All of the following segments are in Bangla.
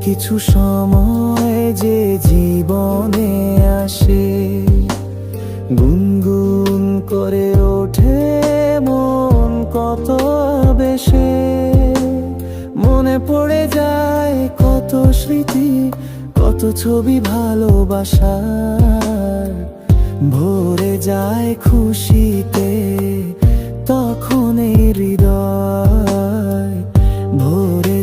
কিছু সময় যে জীবনে আসে। গুনগুন করে ওঠে মন কত বেশে। মনে পড়ে যায় কত স্মৃতি, কত ছবি ভালোবাসার। ভরে যায় খুশিতে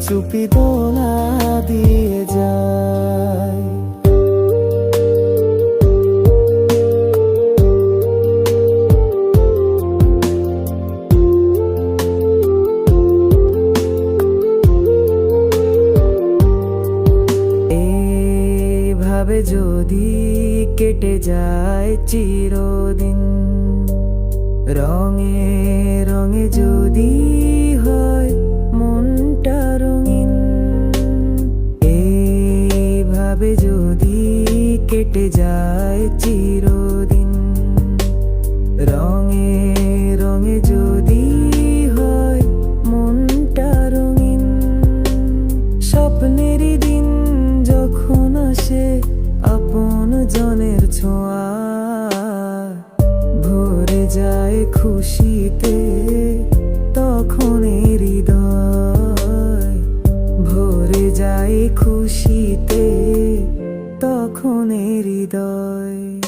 চুপি দোলা দিয়ে যায়। এভাবে যদি কেটে যায় চিরদিন রঙে রঙে যদি এইভাবে যদি কেটে যায় চিরদিন। রঙে রঙে যদি হয় মনটা রঙিন। স্বপ্নেরই দিন যখন আসে আপন জনের ছোঁয়া। ভরে যায় খুশিতে খুশিতে তখন হৃদয়।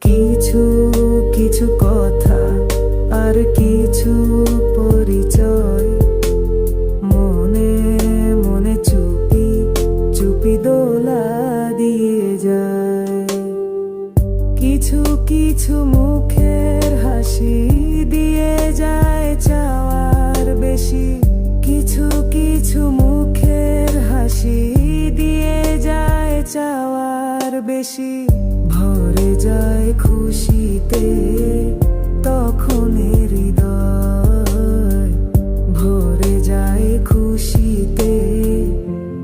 কিছু কিছু কথা আর কিছু পরিচয়। মনে মনে চুপি চুপি দোলা দিয়ে যায়। কিছু কিছু মুখের হাসি দিয়ে যায়। বেশি ভরে যায় খুশিতে, তখন হৃদয় ভরে যায় খুশিতে,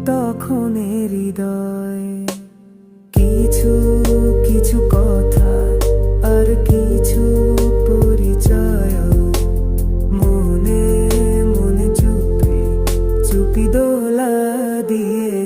তখন হৃদয়। কিছু কিছু কথা আর কিছু পরিচয় মনে মনে চুপি চুপি দোলা দিয়ে